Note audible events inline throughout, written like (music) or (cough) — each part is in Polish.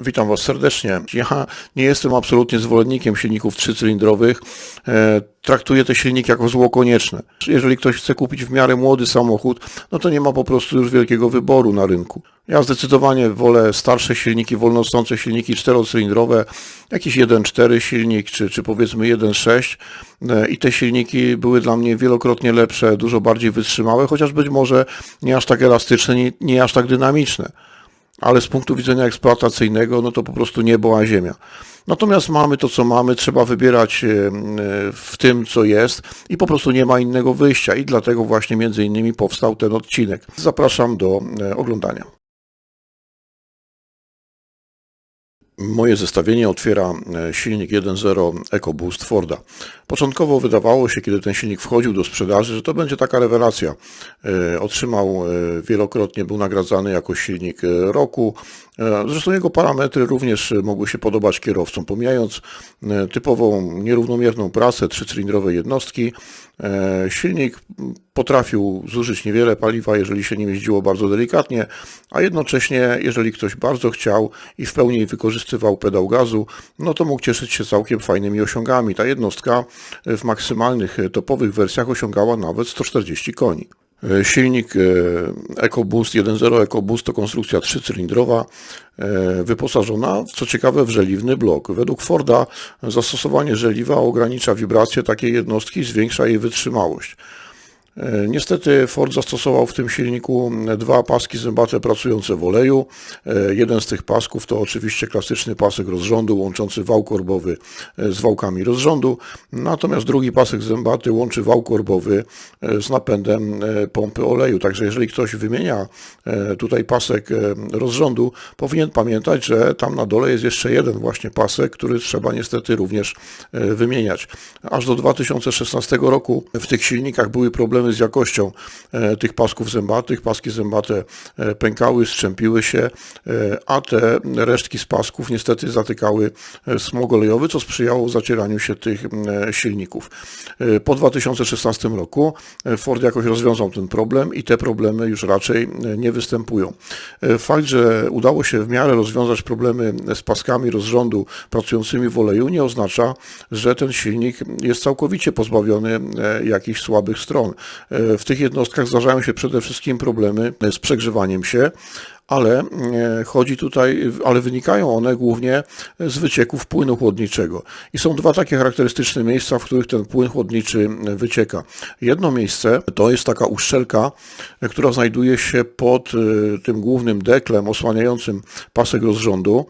Witam Was serdecznie. Ja nie jestem absolutnie zwolennikiem silników trzycylindrowych. E, traktuję te silniki jako zło konieczne. Jeżeli ktoś chce kupić w miarę młody samochód, no to nie ma po prostu już wielkiego wyboru na rynku. Ja zdecydowanie wolę starsze silniki, wolnostące silniki czterocylindrowe, jakiś 1.4 silnik, czy, czy powiedzmy 1.6 e, i te silniki były dla mnie wielokrotnie lepsze, dużo bardziej wytrzymałe, chociaż być może nie aż tak elastyczne, nie, nie aż tak dynamiczne ale z punktu widzenia eksploatacyjnego, no to po prostu niebo a ziemia. Natomiast mamy to, co mamy, trzeba wybierać e, w tym, co jest i po prostu nie ma innego wyjścia i dlatego właśnie między innymi powstał ten odcinek. Zapraszam do e, oglądania. Moje zestawienie otwiera e, silnik 1.0 EcoBoost Forda. Początkowo wydawało się, kiedy ten silnik wchodził do sprzedaży, że to będzie taka rewelacja. E, otrzymał e, wielokrotnie, był nagradzany jako silnik roku. Zresztą jego parametry również mogły się podobać kierowcom. Pomijając typową nierównomierną pracę trzycylindrowej jednostki, silnik potrafił zużyć niewiele paliwa, jeżeli się nim jeździło bardzo delikatnie, a jednocześnie, jeżeli ktoś bardzo chciał i w pełni wykorzystywał pedał gazu, no to mógł cieszyć się całkiem fajnymi osiągami. Ta jednostka w maksymalnych topowych wersjach osiągała nawet 140 koni. Silnik e, EcoBoost 1.0 EcoBoost to konstrukcja trzycylindrowa, e, wyposażona, co ciekawe, w żeliwny blok. Według Forda zastosowanie żeliwa ogranicza wibrację takiej jednostki i zwiększa jej wytrzymałość. E, niestety Ford zastosował w tym silniku dwa paski zębate pracujące w oleju. E, jeden z tych pasków to oczywiście klasyczny pasek rozrządu łączący wał korbowy e, z wałkami rozrządu, natomiast drugi pasek zębaty łączy wał korbowy z napędem pompy oleju. Także jeżeli ktoś wymienia tutaj pasek rozrządu, powinien pamiętać, że tam na dole jest jeszcze jeden właśnie pasek, który trzeba niestety również wymieniać. Aż do 2016 roku w tych silnikach były problemy z jakością e, tych pasków zębatych. Paski zębate e, pękały, strzępiły się, e, a te resztki z pasków niestety zatykały smog olejowy, co sprzyjało zacieraniu się tych silników. Po 2016 roku Ford jakoś rozwiązał ten problem i te problemy już raczej nie występują. Fakt, że udało się w miarę rozwiązać problemy z paskami rozrządu pracującymi w oleju nie oznacza, że ten silnik jest całkowicie pozbawiony jakichś słabych stron. E, w tych jednostkach zdarzają się przede wszystkim problemy z przegrzewaniem się, ale e, chodzi tutaj, ale wynikają one głównie z wycieków płynu chłodniczego. I są dwa takie charakterystyczne miejsca, w których ten płyn chłodniczy wycieka. Jedno miejsce to jest taka uszczelka, która znajduje się pod e, tym głównym deklem osłaniającym pasek rozrządu.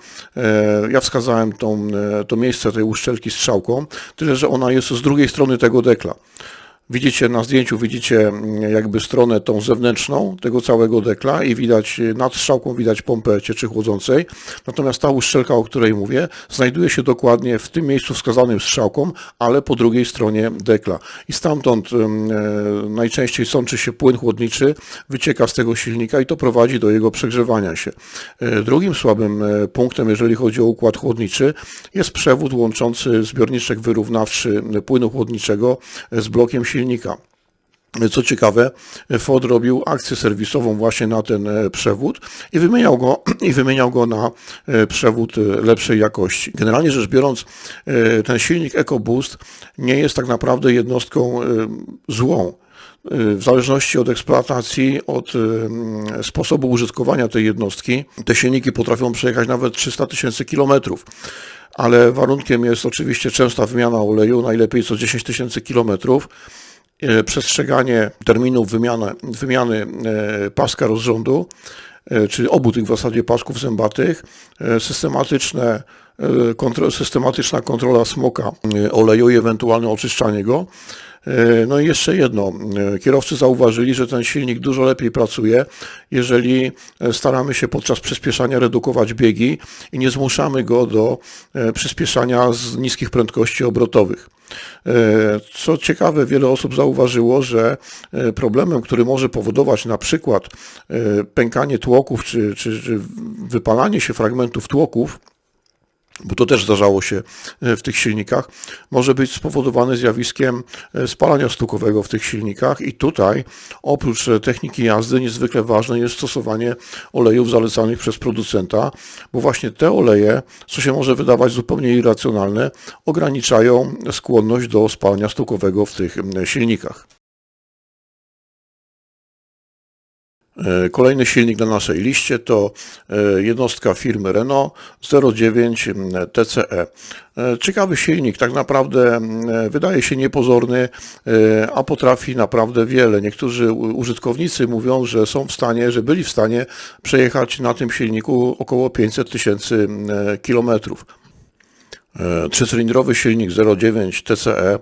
Ja wskazałem tą, to miejsce tej uszczelki strzałką, tyle że ona jest z drugiej strony tego dekla. Widzicie na zdjęciu, widzicie mm, jakby stronę tą zewnętrzną tego całego dekla i widać nad strzałką widać pompę cieczy chłodzącej. Natomiast ta uszczelka, o której mówię, znajduje się dokładnie w tym miejscu wskazanym strzałką, ale po drugiej stronie dekla. I stamtąd e, najczęściej sączy się płyn chłodniczy, wycieka z tego silnika i to prowadzi do jego przegrzewania się. E, drugim słabym e, punktem, jeżeli chodzi o układ chłodniczy, jest przewód łączący zbiorniczek wyrównawczy płynu chłodniczego z blokiem silnika silnika. Co ciekawe, Ford robił akcję serwisową właśnie na ten e, przewód i wymieniał go, (clears throat) i wymieniał go na e, przewód e, lepszej jakości. Generalnie rzecz biorąc, ten silnik EcoBoost nie jest tak naprawdę jednostką złą w zależności od eksploatacji, od sposobu użytkowania tej jednostki, te silniki potrafią przejechać nawet 300 tysięcy kilometrów. Ale warunkiem jest oczywiście częsta wymiana oleju, najlepiej co 10 tysięcy kilometrów przestrzeganie terminów wymiany, wymiany e, paska rozrządu, e, czyli obu tych w zasadzie pasków zębatych, systematyczne, systematyczna kontrola smoka oleju i ewentualne oczyszczanie go. No i jeszcze jedno, kierowcy zauważyli, że ten silnik dużo lepiej pracuje, jeżeli staramy się podczas przyspieszania redukować biegi i nie zmuszamy go do przyspieszania z niskich prędkości obrotowych. E, co ciekawe, wiele osób zauważyło, że e, problemem, który może powodować na przykład e, pękanie tłoków czy, czy, czy wypalanie się fragmentów tłoków, bo to też zdarzało się e, w tych silnikach, może być spowodowane zjawiskiem e, spalania stukowego w tych silnikach i tutaj oprócz e, techniki jazdy niezwykle ważne jest stosowanie olejów zalecanych przez producenta, bo właśnie te oleje, co się może wydawać zupełnie irracjonalne, ograniczają skłonność do spalania stukowego w tych silnikach. Kolejny silnik na naszej liście to e, jednostka firmy Renault 09 TCE. E, ciekawy silnik, tak naprawdę wydaje się niepozorny, a potrafi naprawdę wiele. Niektórzy użytkownicy mówią, że są w stanie, że byli w stanie przejechać na tym silniku około 500 tysięcy kilometrów. E, trzycylindrowy silnik 0,9 TCE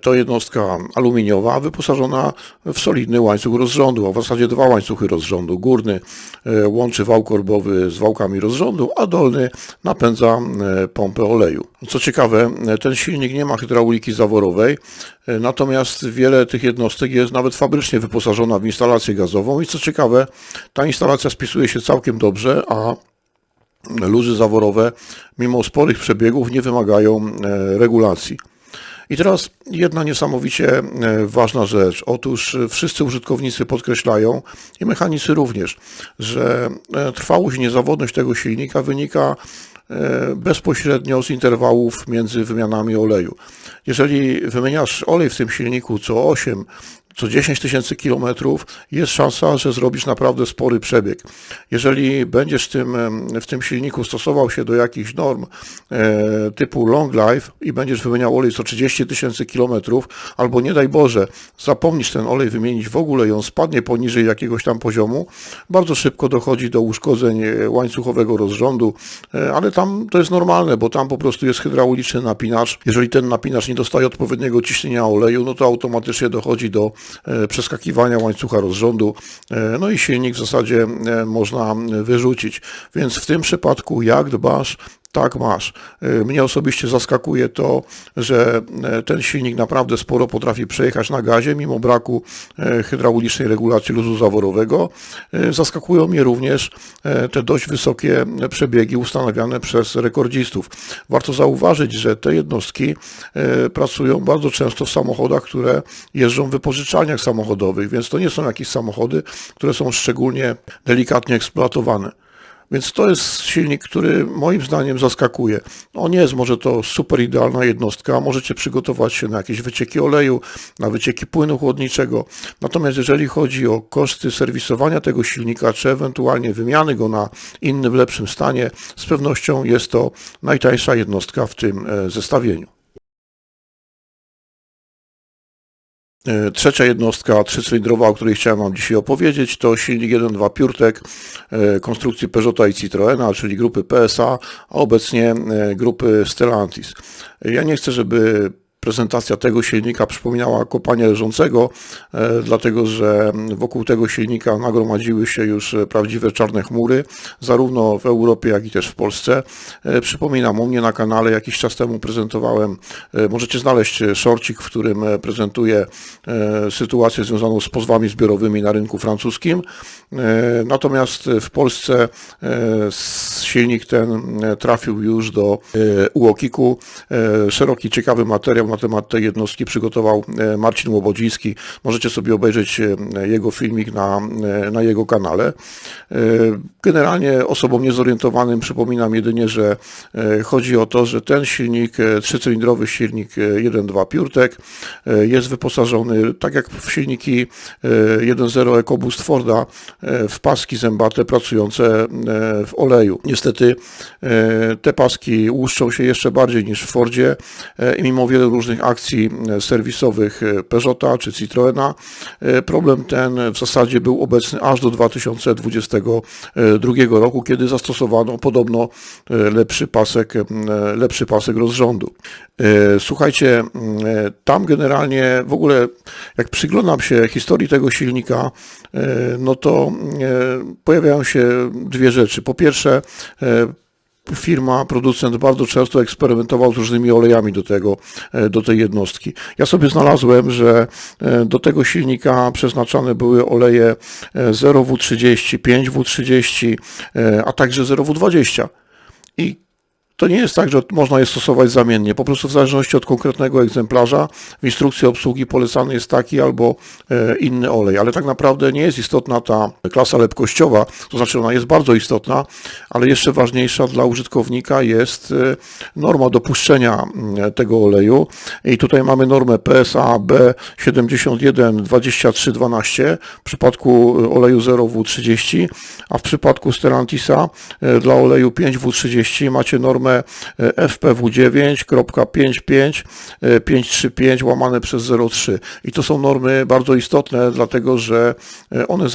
to jednostka aluminiowa wyposażona w solidny łańcuch rozrządu, a w zasadzie dwa łańcuchy rozrządu. Górny e, łączy wał korbowy z wałkami rozrządu, a dolny napędza e, pompę oleju. Co ciekawe, ten silnik nie ma hydrauliki zaworowej, natomiast wiele tych jednostek jest nawet fabrycznie wyposażona w instalację gazową i co ciekawe, ta instalacja spisuje się całkiem dobrze, a luzy zaworowe, mimo sporych przebiegów, nie wymagają e, regulacji. I teraz jedna niesamowicie e, ważna rzecz. Otóż wszyscy użytkownicy podkreślają, i mechanicy również, że e, trwałość i niezawodność tego silnika wynika bezpośrednio z interwałów między wymianami oleju. Jeżeli wymieniasz olej w tym silniku co 8 co 10 tysięcy kilometrów jest szansa, że zrobisz naprawdę spory przebieg. Jeżeli będziesz tym, w tym silniku stosował się do jakichś norm e, typu long life i będziesz wymieniał olej co 30 tysięcy kilometrów, albo nie daj Boże, zapomnisz ten olej wymienić w ogóle i on spadnie poniżej jakiegoś tam poziomu, bardzo szybko dochodzi do uszkodzeń e, łańcuchowego rozrządu, e, ale tam to jest normalne, bo tam po prostu jest hydrauliczny napinacz. Jeżeli ten napinacz nie dostaje odpowiedniego ciśnienia oleju, no to automatycznie dochodzi do przeskakiwania łańcucha rozrządu, e, no i silnik w zasadzie e, można wyrzucić. Więc w tym przypadku jak dbasz tak masz. Y, mnie osobiście zaskakuje to, że e, ten silnik naprawdę sporo potrafi przejechać na gazie, mimo braku e, hydraulicznej regulacji luzu zaworowego. Y, zaskakują mnie również e, te dość wysokie przebiegi ustanawiane przez rekordzistów. Warto zauważyć, że te jednostki pracują bardzo często w samochodach, które jeżdżą w wypożyczalniach samochodowych, więc to nie są jakieś samochody, które są szczególnie delikatnie eksploatowane. Więc to jest silnik, który moim zdaniem zaskakuje. On no nie jest może to super idealna jednostka, możecie przygotować się na jakieś wycieki oleju, na wycieki płynu chłodniczego. Natomiast jeżeli chodzi o koszty serwisowania tego silnika, czy ewentualnie wymiany go na inny w lepszym stanie, z pewnością jest to najtańsza jednostka w tym e, zestawieniu. Trzecia jednostka trzycylindrowa, o której chciałem Wam dzisiaj opowiedzieć, to silnik 1.2 PureTech e, konstrukcji Peugeota i Citroena, czyli grupy PSA, a obecnie e, grupy Stellantis. Ja nie chcę, żeby prezentacja tego silnika przypominała kopania leżącego, e, dlatego że wokół tego silnika nagromadziły się już prawdziwe czarne chmury, zarówno w Europie, jak i też w Polsce. E, przypominam, u mnie na kanale jakiś czas temu prezentowałem, e, możecie znaleźć shortcik, w którym prezentuję sytuację związaną z pozwami zbiorowymi na rynku francuskim. Natomiast w Polsce silnik ten trafił już do UOKiK-u. Szeroki, ciekawy materiał na temat tej jednostki przygotował e, Marcin Łobodziński. Możecie sobie obejrzeć e, jego filmik na, e, na jego kanale. Generalnie osobom niezorientowanym przypominam jedynie, że chodzi o to, że ten silnik, trzycylindrowy silnik 1.2 PureTech jest wyposażony, tak jak w silniki 1.0 EcoBoost Forda, w paski zębate pracujące w oleju. Niestety te paski łuszczą się jeszcze bardziej niż w Fordzie i mimo wielu różnych akcji e, serwisowych e, Peugeota czy Citroena. E, problem ten w zasadzie był obecny aż do 2022 roku, kiedy zastosowano podobno lepszy pasek, lepszy pasek rozrządu. Słuchajcie, tam generalnie w ogóle jak przyglądam się historii tego silnika, no to pojawiają się dwie rzeczy. Po pierwsze, firma, producent bardzo często eksperymentował z różnymi olejami do, tego, e, do tej jednostki. Ja sobie znalazłem, że e, do tego silnika przeznaczane były oleje 0W30, e, 5W30, a także 0W20. I To nie jest tak, że można je stosować zamiennie. Po prostu w zależności od konkretnego egzemplarza w instrukcji obsługi polecany jest taki albo e, inny olej. Ale tak naprawdę nie jest istotna ta klasa lepkościowa, to znaczy ona jest bardzo istotna, ale jeszcze ważniejsza dla użytkownika jest e, norma dopuszczenia mm, tego oleju. I tutaj mamy normę PSA B712312 w przypadku e, oleju 0W30, a w przypadku Stellantisa dla oleju 5W30 macie normę normę FPW9.55535 łamane przez 03. I to są normy bardzo istotne, dlatego że e, one,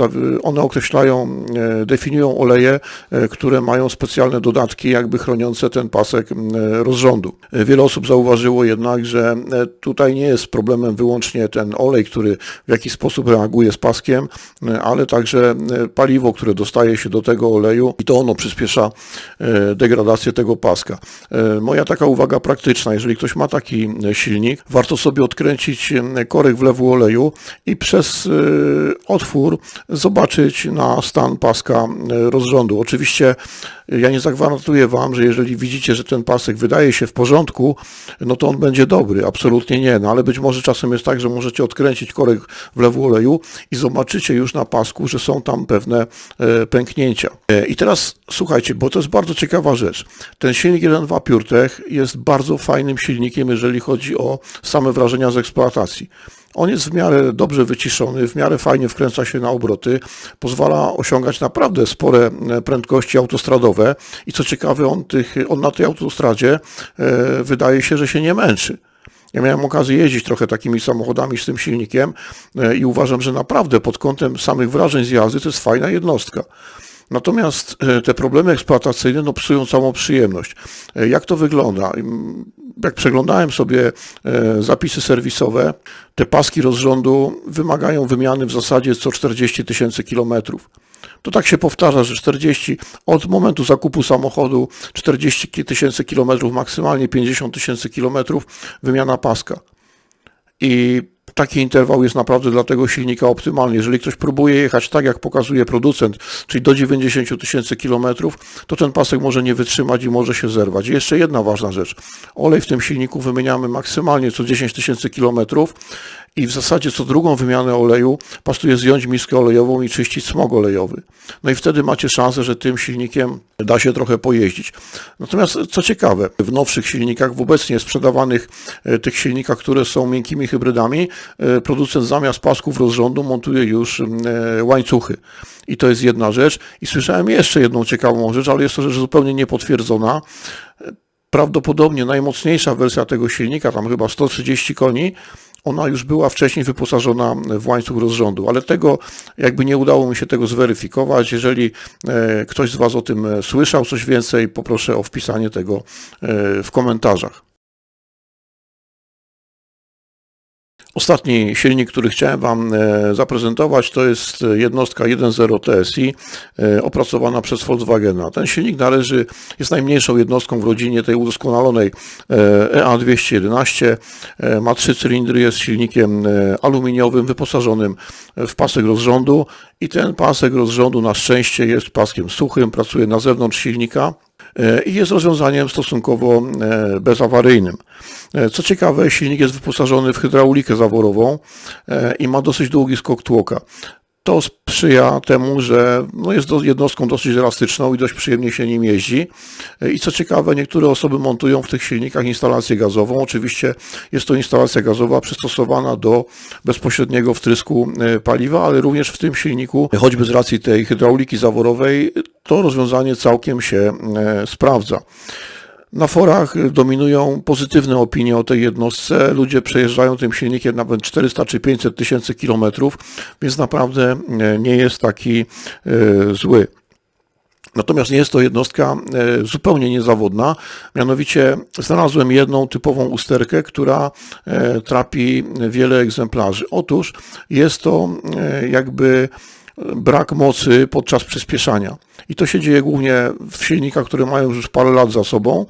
one określają, e, definiują oleje, e, które mają specjalne dodatki, jakby chroniące ten pasek rozrządu. Wiele osób zauważyło jednak, że tutaj nie jest problemem wyłącznie ten olej, który w jakiś sposób reaguje z paskiem, ale także paliwo, które dostaje się do tego oleju i to ono przyspiesza degradację tego paska. E, moja taka uwaga praktyczna, jeżeli ktoś ma taki e, silnik, warto sobie odkręcić e, korek wlewu oleju i przez otwór zobaczyć na stan paska rozrządu. Oczywiście ja nie zagwarantuję Wam, że jeżeli widzicie, że ten pasek wydaje się w porządku, no to on będzie dobry, absolutnie nie, no ale być może czasem jest tak, że możecie odkręcić korek wlewu oleju i zobaczycie już na pasku, że są tam pewne pęknięcia. I teraz słuchajcie, bo to jest bardzo ciekawa rzecz. Ten silnik 1.2 PureTech jest bardzo fajnym silnikiem, jeżeli chodzi o same wrażenia z eksploatacji. On jest w miarę dobrze wyciszony, w miarę fajnie wkręca się na obroty, pozwala osiągać naprawdę spore e, prędkości autostradowe i co ciekawe, on, tych, on na tej autostradzie e, wydaje się, że się nie męczy. Ja miałem okazję jeździć trochę takimi samochodami z tym silnikiem e, i uważam, że naprawdę pod kątem samych wrażeń z jazdy to jest fajna jednostka. Natomiast e, te problemy eksploatacyjne no, psują całą przyjemność. E, jak to wygląda? Jak przeglądałem sobie e, zapisy serwisowe, te paski rozrządu wymagają wymiany w zasadzie co 40 tysięcy kilometrów. To tak się powtarza, że 40 od momentu zakupu samochodu 40 tysięcy kilometrów, maksymalnie 50 tysięcy kilometrów wymiana paska. I taki interwał jest naprawdę dla tego silnika optymalny. Jeżeli ktoś próbuje jechać tak, jak pokazuje producent, czyli do 90 tysięcy kilometrów, to ten pasek może nie wytrzymać i może się zerwać. I jeszcze jedna ważna rzecz. Olej w tym silniku wymieniamy maksymalnie co 10 tysięcy kilometrów i w zasadzie co drugą wymianę oleju pasuje zdjąć miskę olejową i czyścić smog olejowy. No i wtedy macie szansę, że tym silnikiem da się trochę pojeździć. Natomiast co ciekawe, w nowszych silnikach, w obecnie sprzedawanych e, tych silnikach, które są miękkimi hybrydami, e, producent zamiast pasków rozrządu montuje już e, łańcuchy. I to jest jedna rzecz. I słyszałem jeszcze jedną ciekawą rzecz, ale jest to rzecz zupełnie niepotwierdzona. Prawdopodobnie najmocniejsza wersja tego silnika, tam chyba 130 koni, ona już była wcześniej wyposażona w łańcuch rozrządu, ale tego jakby nie udało mi się tego zweryfikować. Jeżeli e, ktoś z Was o tym e, słyszał coś więcej, poproszę o wpisanie tego e, w komentarzach. Ostatni silnik, który chciałem Wam e, zaprezentować, to jest jednostka 1.0 TSI e, opracowana przez Volkswagena. Ten silnik należy, jest najmniejszą jednostką w rodzinie tej udoskonalonej EA211. E ma trzy cylindry, jest silnikiem aluminiowym wyposażonym w pasek rozrządu i ten pasek rozrządu na szczęście jest paskiem suchym, pracuje na zewnątrz silnika i jest rozwiązaniem stosunkowo bezawaryjnym. E, co ciekawe, silnik jest wyposażony w hydraulikę zaworową e, i ma dosyć długi skok tłoka. To sprzyja temu, że no jest jednostką dosyć elastyczną i dość przyjemnie się nim jeździ. E, I co ciekawe, niektóre osoby montują w tych silnikach instalację gazową. Oczywiście jest to instalacja gazowa przystosowana do bezpośredniego wtrysku paliwa, ale również w tym silniku, choćby z racji tej hydrauliki zaworowej, to rozwiązanie całkiem się sprawdza. Na forach dominują pozytywne opinie o tej jednostce. Ludzie przejeżdżają tym silnikiem nawet 400 czy 500 tysięcy kilometrów, więc naprawdę e, nie jest taki e, zły. Natomiast nie jest to jednostka e, zupełnie niezawodna. Mianowicie znalazłem jedną typową usterkę, która trapi wiele egzemplarzy. Otóż jest to jakby brak mocy podczas przyspieszania. I to się dzieje głównie w silnikach, które mają już parę lat za sobą.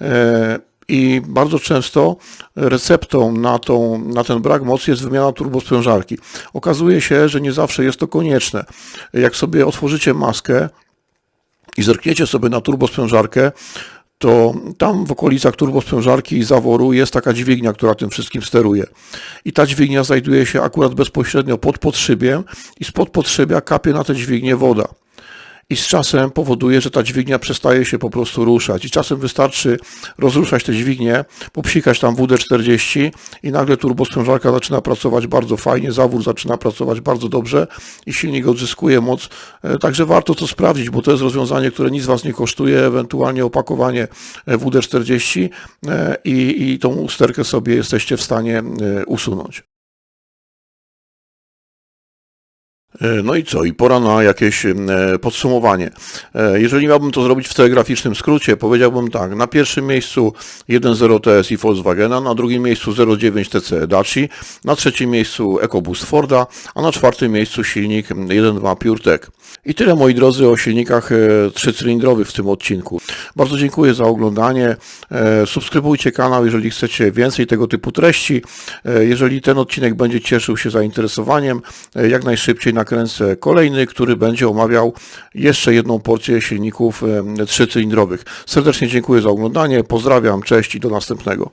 E, I bardzo często receptą na, tą, na ten brak mocy jest wymiana turbosprężarki. Okazuje się, że nie zawsze jest to konieczne. Jak sobie otworzycie maskę i zerkniecie sobie na turbosprężarkę, to tam w okolicach turbosprzężarki i zaworu jest taka dźwignia, która tym wszystkim steruje. I ta dźwignia znajduje się akurat bezpośrednio pod podszybiem i spod podszybia kapie na tę dźwignię woda i z czasem powoduje, że ta dźwignia przestaje się po prostu ruszać. I czasem wystarczy rozruszać tę dźwignię, popsikać tam WD-40 i nagle turbosprzężarka zaczyna pracować bardzo fajnie, zawór zaczyna pracować bardzo dobrze i silnik odzyskuje moc. E, Także warto to sprawdzić, bo to jest rozwiązanie, które nic Was nie kosztuje, ewentualnie opakowanie e, WD-40 e, i, i tą usterkę sobie jesteście w stanie usunąć. No i co? I pora na jakieś e, podsumowanie. E, Jeżeli miałbym to zrobić w telegraficznym skrócie, powiedziałbym tak. Na pierwszym miejscu 1.0 TSI Volkswagena, na drugim miejscu 09 TC Daci, na trzecim miejscu EcoBoost Forda, a na czwartym miejscu silnik 1.2 PureTech. I tyle moi drodzy o silnikach e, trzycylindrowych w tym odcinku. Bardzo dziękuję za oglądanie. E, Subskrybujcie kanał, jeżeli chcecie więcej tego typu treści. E, Jeżeli ten odcinek będzie cieszył się zainteresowaniem, e, jak najszybciej nakręcę kolejny, który będzie omawiał jeszcze jedną porcję silników trzycylindrowych. Serdecznie dziękuję za oglądanie, pozdrawiam, cześć i do następnego.